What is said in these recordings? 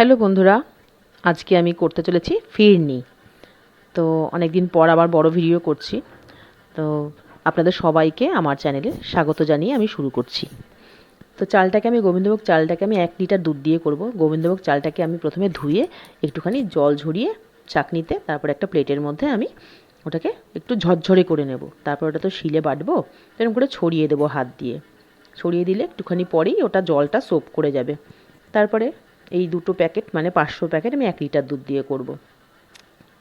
Hello বন্ধুরা, আজকে আমি করতে চলেছি ফিরনি। তো অনেক দিন পর আবার বড় ভিডিও করছি। তো আপনাদের সবাইকে আমার চ্যানেলে স্বাগত জানিয়ে আমি শুরু করছি। তো চালটাকে আমি, গোবিন্দভোগ চালটাকে আমি এক লিটার দুধ দিয়ে করব। গোবিন্দভোগ চালটাকে আমি প্রথমে ধুয়ে একটুখানি জল ঝরিয়ে চাকনিতে তারপর একটা প্লেটের মধ্যে আমি ওটাকে একটু ঝরঝরে করে নেব। তারপর ওটা তো শিলে বাটবো, এরকম করে ছড়িয়ে দেবো হাত দিয়ে। ছড়িয়ে দিলে একটুখানি পরেই ওটা জলটা সোপ করে যাবে। তারপরে এই দুটো প্যাকেট মানে পাঁচশো প্যাকেট আমি এক লিটার দুধ দিয়ে করব।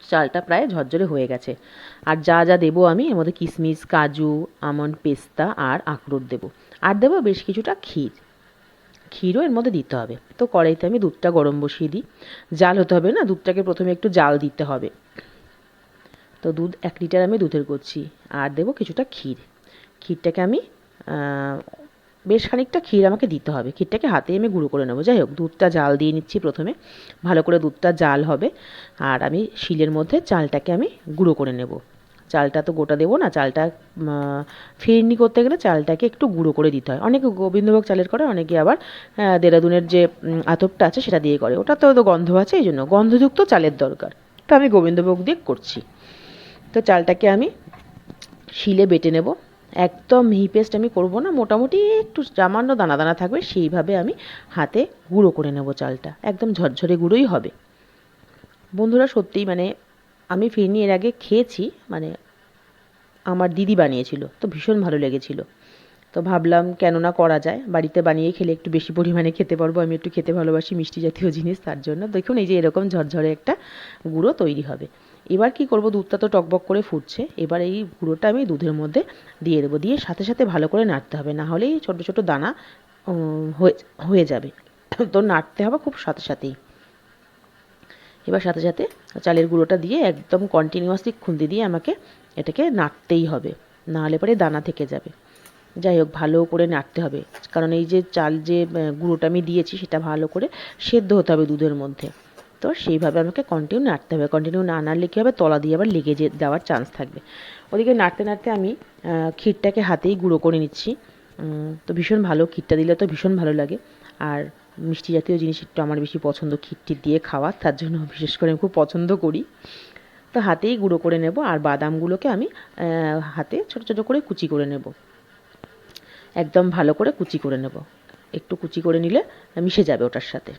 চালটা প্রায় ঝরঝরে হয়ে গেছে। আর যা যা দেবো আমি, এর মধ্যে কিশমিশ কাজু, আমন্ড, পেস্তা আর আখরোট দেবো। আর দেবো বেশ কিছুটা ক্ষীর। ক্ষীরও এর মধ্যে দিতে হবে। তো কড়াইতে আমি দুধটা গরম বসিয়ে দিই। জাল হতে হবে না, দুধটাকে প্রথমে একটু জাল দিতে হবে। তো দুধ, এক লিটার আমি দুধের করছি। আর দেবো কিছুটা ক্ষীর। ক্ষীরটাকে আমি বেশ খানিকটা ক্ষীর আমাকে দিতে হবে। ক্ষীরটাকে হাতে আমি গুঁড়ো করে নেব। যাই হোক, দুধটা জাল দিয়ে নিচ্ছি প্রথমে। ভালো করে দুধটা জাল হবে। আর আমি শিলের মধ্যে চালটাকে আমি গুঁড়ো করে নেব। চালটা তো গোটা দেবো না, চালটা ফিরনি করতে গেলে চালটাকে একটু গুঁড়ো করে দিতে হয়। অনেকে গোবিন্দভোগ চালের করে, অনেকে আবার দেরাদুনের যে আতপটা আছে সেটা দিয়ে করে। ওটা তো গন্ধ আছে, এই জন্য গন্ধযুক্ত চালের দরকার। তো আমি গোবিন্দভোগ দিয়ে করছি। তো চালটাকে আমি শিলে বেটে নেব। একদম মিহি পেস্ট আমি করব না, মোটামুটি একটু সামান্য দানা দানা থাকবে, সেইভাবে আমি হাতে গুঁড়ো করে নেব চালটা, একদম ঝরঝরে গুঁড়োই হবে। বন্ধুরা সত্যিই মানে আমি ফিরনি এর আগে খেয়েছি মানে আমার দিদি বানিয়েছিল, তো ভীষণ ভালো লেগেছিল। তো ভাবলাম কেন না করা যায়, বাড়িতে বানিয়ে খেলে একটু বেশি পরিমাণে খেতে পারব, আমি একটু খেতে ভালোবাসি মিষ্টি জাতীয় জিনিস, তার জন্য দেখুন এই যে এরকম ঝরঝরে একটা গুঁড়ো তৈরি হবে। এবার কি করব? দুধটা তো টকবক করে ফুটছে। এবার এই গুঁড়োটা আমি দুধের মধ্যে দিয়ে দেবো। দিয়ে সাথে সাথে ভালো করে নাড়তে হবে। না হলেই ছোটো ছোটো দানা হয়ে যাবে। তো নাড়তে হবে খুব সাথে সাথেই। এবার সাথে সাথে চালের গুঁড়োটা দিয়ে একদম কন্টিনিউয়াসলি খুন্তি দিয়ে আমাকে এটাকে নাড়তেই হবে। নাহলে পরে দানা থেকে যাবে। যাই হোক, ভালো করে নাড়তে হবে। কারণ এই যে চাল যে গুঁড়োটা আমি দিয়েছি, সেটা ভালো করে সেদ্ধ হতে হবে দুধের মধ্যে। তো সেইভাবে আমাকে কন্টিনিউ নাড়তে হবে। কন্টিনিউ না নাড়লে কী হবে? তলা দিয়ে আবার লেগে যাওয়ার চান্স থাকবে। ওদিকে নাড়তে নাড়তে আমি ক্ষীরটাকে হাতেই গুঁড়ো করে নিচ্ছি। তো ভীষণ ভালো ক্ষীরটা দিলে তো ভীষণ ভালো লাগে। আর মিষ্টি জাতীয় জিনিস একটু আমার বেশি পছন্দ ক্ষীরটি দিয়ে খাওয়া, তার জন্য বিশেষ করে আমি খুব পছন্দ করি। তো হাতেই গুঁড়ো করে নেব আর বাদামগুলোকে আমি হাতে ছোটো ছোটো করে কুচি করে নেব। একদম ভালো করে কুচি করে নেব। একটু কুচি করে নিলে মিশে যাবে ওটার সাথে।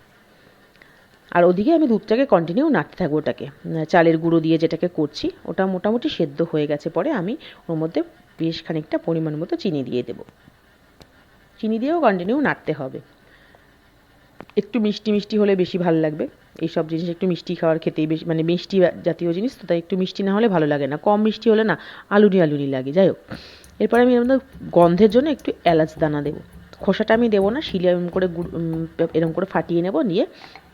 আর ওদিকে আমি দুধটাকে কন্টিনিউ নাড়তে থাকব ওটাকে। চালের গুঁড়ো দিয়ে যেটাকে করছি, ওটা মোটামুটি সেদ্ধ হয়ে গেছে। পরে আমি ওর মধ্যে বেশ খানিকটা পরিমাণ মতো চিনি দিয়ে দেব। চিনি দিয়েও কন্টিনিউ নাড়তে হবে। একটু মিষ্টি মিষ্টি হলে বেশি ভালো লাগবে। এই সব জিনিস একটু মিষ্টি খাওয়ার খেতেই বেশি মানে মিষ্টি জাতীয় জিনিস তো, তাই একটু মিষ্টি না হলে ভালো লাগে না। কম মিষ্টি হলে না, আলুনি আলুনি লাগে। যাই হোক, এরপর আমি মধ্যে গন্ধের জন্য একটু এলাচ দানা দেবো। খোসাটা আমি দেবো না, শিলে এরম করে এরম করে ফাটিয়ে নেব, নিয়ে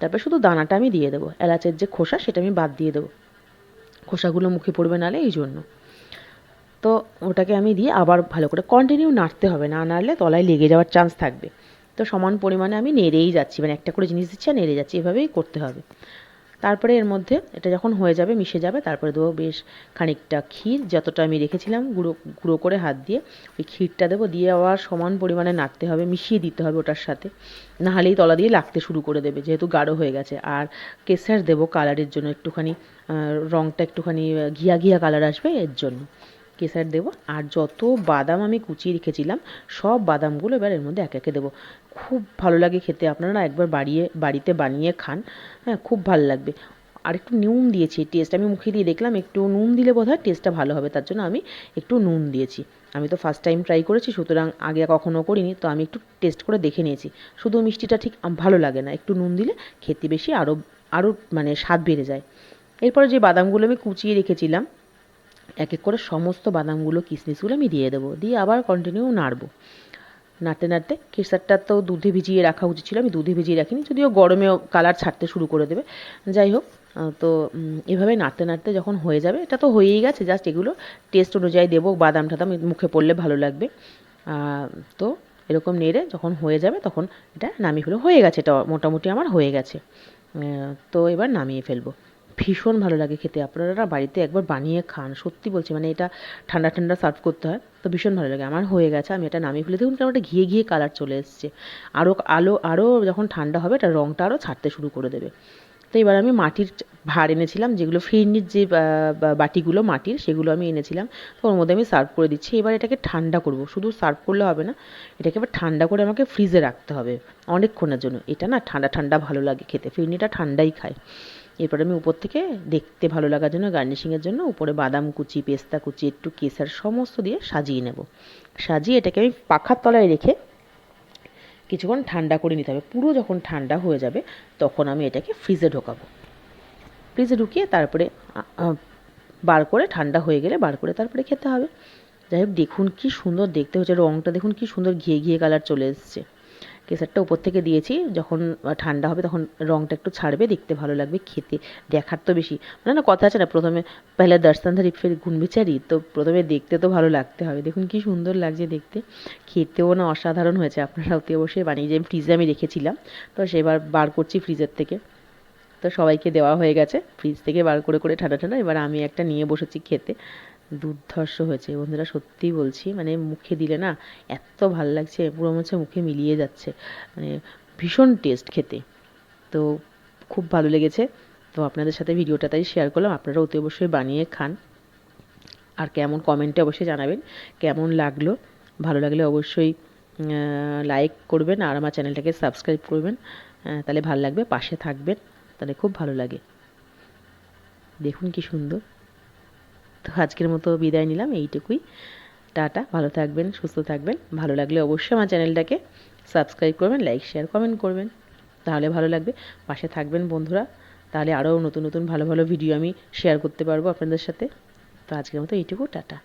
তারপর শুধু দানাটা আমি দিয়ে দেবো। এলাচের যে খোসা সেটা আমি বাদ দিয়ে দেবো। খোসাগুলো মুখে পড়বে নালে এই জন্য। তো ওটাকে আমি দিয়ে আবার ভালো করে কন্টিনিউ নাড়তে হবে। না নাড়লে তলায় লেগে যাওয়ার চান্স থাকবে। তো সমান পরিমাণে আমি নেড়েই যাচ্ছি। মানে একটা করে জিনিস দিচ্ছি আর নেড়ে যাচ্ছি। এভাবেই করতে হবে। তারপরে এর মধ্যে এটা যখন হয়ে যাবে, মিশে যাবে, তারপরে দেবো বেশ খানিকটা ক্ষীর। যতটা আমি রেখেছিলাম, গুঁড়ো গুঁড়ো করে হাত দিয়ে, ওই ক্ষীরটা দেবো দিয়ে আবার সমান পরিমাণে নাড়তে হবে, মিশিয়ে দিতে হবে ওটার সাথে। নাহলেই তলা দিয়ে লাগতে শুরু করে দেবে, যেহেতু গাঢ় হয়ে গেছে। আর কেসার দেবো কালারের জন্য একটুখানি রঙটা একটুখানি ঘিয়া ঘিয়া কালার আসবে এর জন্য। কেসার দেবো। আর যত বাদাম আমি কুচিয়ে রেখেছিলাম, সব বাদামগুলো এবার এর মধ্যে এক একে দেবো। খুব ভালো লাগে খেতে, আপনারা একবার বাড়িয়ে, বাড়িতে বানিয়ে খান হ্যাঁ খুব ভালো লাগবে। আর একটু নুন দিয়েছি টেস্ট আমি মুখে দিয়ে দেখলাম, একটু নুন দিলে বোধ হয় টেস্টটা ভালো হবে, তার জন্য আমি একটু নুন দিয়েছি। আমি তো ফার্স্ট টাইম ট্রাই করেছি, সুতরাং আগে কখনও করিনি, তো আমি একটু টেস্ট করে দেখে নিয়েছি। শুধু মিষ্টিটা ঠিক ভালো লাগে না, একটু নুন দিলে খেতে বেশি আরও আরও মানে স্বাদ বেড়ে যায়। এরপরে যে বাদামগুলো আমি কুচিয়ে রেখেছিলাম এক এক করে সমস্ত বাদামগুলো কিশমিশগুলো আমি দিয়ে দেবো। দিয়ে আবার কন্টিনিউ নাড়বো। নাড়তে নাড়তে কেসারটা তো দুধে ভিজিয়ে রাখা উচিত ছিল, আমি দুধে ভিজিয়ে রাখিনি, যদিও গরমেও কালার ছাড়তে শুরু করে দেবে। যাই হোক তো এভাবে নাড়তে নাড়তে যখন হয়ে যাবে, এটা তো হয়েই গেছে জাস্ট এগুলো টেস্ট অনুযায়ী দেবো বাদাম টাদাম মুখে পড়লে ভালো লাগবে। তো এরকম নেড়ে যখন হয়ে যাবে, তখন এটা নামিয়ে ফেলব। হয়ে গেছে, এটা মোটামুটি আমার হয়ে গেছে। তো এবার নামিয়ে ফেলব। ভীষণ ভালো লাগে খেতে। আপনারা না বাড়িতে একবার বানিয়ে খান, সত্যি বলছি মানে এটা ঠান্ডা ঠান্ডা সার্ভ করতে হয়, তো ভীষণ ভালো লাগে। আমার হয়ে গেছে, আমি এটা নামিয়ে ফেলে, দেখুন কেমন একটা ঘিয়ে ঘিয়ে কালার চলে এসছে। আরও আলো আরও যখন ঠান্ডা হবে, এটা রঙটা আরও ছাড়তে শুরু করে দেবে। তো এবার আমি মাটির ভাঁড় এনেছিলাম, যেগুলো ফিরনির যে বাটিগুলো মাটির, সেগুলো আমি এনেছিলাম, তো ওর মধ্যে আমি সার্ভ করে দিচ্ছি। এবার এটাকে ঠান্ডা করব, শুধু সার্ভ করলে হবে না, এটাকে এবার ঠান্ডা করে আমাকে ফ্রিজে রাখতে হবে অনেকক্ষণের জন্য। এটা না ঠান্ডা ঠান্ডা ভালো লাগে খেতে, ফিরনিটা ঠান্ডাই খায়। এরপর আমি উপর থেকে দেখতে ভালো লাগার জন্য, গার্নিশিংয়ের জন্য উপরে বাদাম কুচি, পেস্তা কুচি, একটু কেসার সমস্ত দিয়ে সাজিয়ে নেব। সাজিয়ে এটাকে আমি পাখার তলায় রেখে কিছুক্ষণ ঠান্ডা করে নিতে হবে। পুরো যখন ঠান্ডা হয়ে যাবে, তখন আমি এটাকে ফ্রিজে ঢোকাবো। ফ্রিজে ঢুকিয়ে তারপরে বার করে ঠান্ডা হয়ে গেলে বার করে তারপরে খেতে হবে। যাই হোক, দেখুন কি সুন্দর দেখতে হচ্ছে রঙটা দেখুন কি সুন্দর, ঘিয়ে ঘিয়ে কালার চলে এসছে। কেসারটা উপর থেকে দিয়েছি, যখন ঠান্ডা হবে তখন রঙটা একটু ছাড়বে, দেখতে ভালো লাগবে, খেতে, দেখার তো বেশি। মানে না, কথা আছে না, প্রথমে পহলে দর্শনধারী ফের গুণবিচারি তো প্রথমে দেখতে তো ভালো লাগতে হবে। দেখুন কি সুন্দর লাগছে দেখতে। খেতেও না অসাধারণ হয়েছে, আপনারা অতি অবশ্যই বানিয়ে যে ফ্রিজে আমি রেখেছিলাম, তো সেবার বার করছি ফ্রিজের থেকে। তো সবাইকে দেওয়া হয়ে গেছে, ফ্রিজ থেকে বার করে করে ঠান্ডা ঠান্ডা, এবার আমি একটা নিয়ে বসেছি খেতে। দুর্ধর্ষ হয়েছে। বন্ধুরা, সত্যিই বলছি মানে মুখে দিলে না এত ভালো লাগছে, পুরো হচ্ছে মুখে মিলিয়ে যাচ্ছে। মানে ভীষণ টেস্ট খেতে। তো খুব ভালো লেগেছে। তো আপনাদের সাথে ভিডিওটা তাই শেয়ার করলাম। আপনারা অতি অবশ্যই বানিয়ে খান। আর কেমন কমেন্টে অবশ্যই জানাবেন। কেমন লাগল? ভালো লাগলে অবশ্যই লাইক করবেন আর আমার চ্যানেলটাকে সাবস্ক্রাইব করবেন। তাহলে ভালো লাগবে, পাশে থাকবেন। তাহলে খুব ভালো লাগে। দেখুন কি সুন্দর। তো আজকের মতো বিদায় নিলাম, এইটুকুই। টাটা, ভালো থাকবেন, সুস্থ থাকবেন। ভালো লাগলে অবশ্যই আমার চ্যানেলটাকে সাবস্ক্রাইব করবেন, লাইক, শেয়ার, কমেন্ট করবেন। তাহলে ভালো লাগবে। পাশে থাকবেন বন্ধুরা। তাহলে আরও নতুন নতুন ভালো ভালো ভিডিও আমি শেয়ার করতে পারব আপনাদের সাথে। তো আজকের মতো এইটুকু, টাটা।